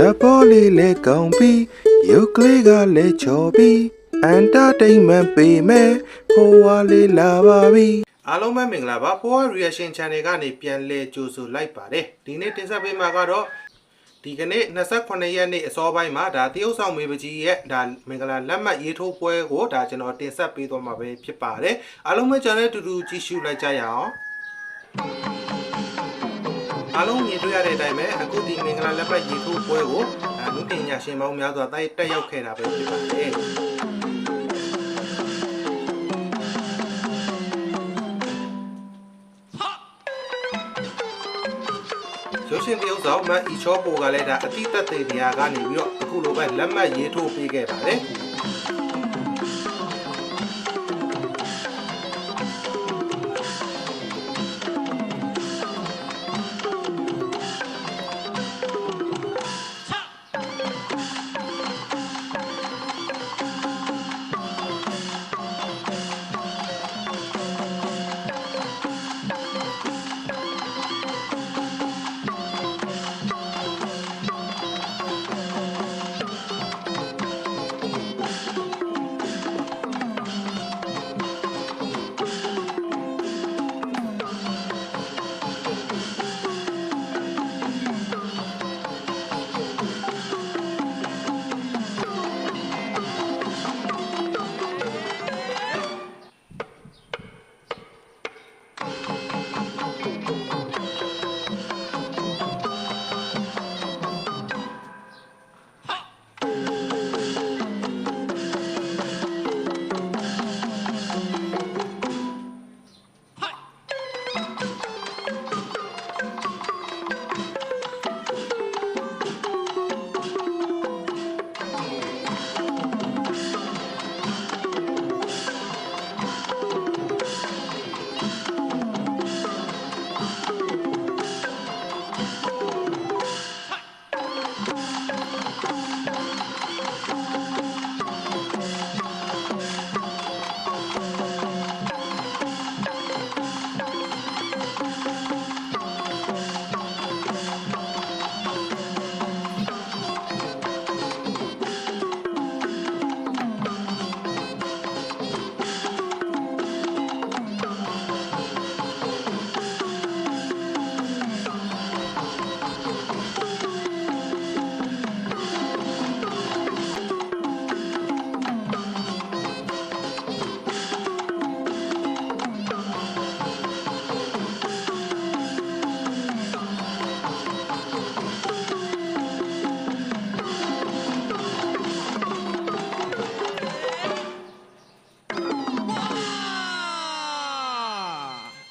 ဇပေါ်လေးလဲကောင်းပြီးရုပ်ကလေးကလည်းချော်ပြီးအန်တာတိန်မန်ပေးမယ်ဖိုးဝါလေးလာပါပြီအားလုံးပဲမင်္ဂလာပါဖိုးဝါ reaction channel ကနေပြန်လဲကြိုဆိုလိုက်ပါတယ်ဒီနေ့တင်ဆက်ပေးမှာကတော့ဒီကနေ့28ရက်နေ့အစောပိုင်းမှာဒါတရုတ်ဆောင်မေပကြီးရဲ့ဒါမင်္ဂလာလက်မှတ်ရေးထိုးပွဲကိုဒါကျွန်တော်တင်ဆက်ပေးသွားမှာပဲဖြစ်ပါတယ်အားလုံးပဲကျွန်တော်တူတူကြည့်ရှုလိုက်ကြရအောင် အားလုံးမြင်တွေ့ရတဲ့အတိုင်းပဲအခုဒီမင်္ဂလာလက်ပတ်ရေထိုးပွဲကိုအမှုပညာရှင်ပေါင်းများစွာတိုက်တက်ရောက်ခဲ့တာပဲဖြစ်ပါတယ်ရုပ်ရှင်တရုပ်ဆောင်မတ်အီချောပိုကလည်းဒါအတိတ်သေးတရားကနေပြီးတော့အခုလိုပဲလက်မှတ်ရေးထိုးပေးခဲ့ပါတယ်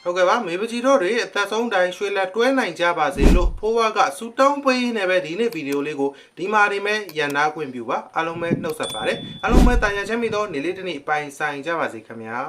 ဟုတ်ကဲ့ပါမေပကြီးတို့တွေအသက်ဆုံးတိုင်းရွှေလက်တွဲနိုင်ကြပါစေလို့ဖိုးဝါကဆူတောင်းပေးနေပဲဒီနေ့ဗီဒီယိုလေးကိုဒီမှာနေမဲ့ရန်နာခွင့်ပြုပါအားလုံးပဲနှုတ်ဆက်ပါတယ်အားလုံးပဲတာယာချမ်းမြေသောနေလေးတစ်နေ့ပိုင်ဆိုင်ကြပါစေခင်ဗျာ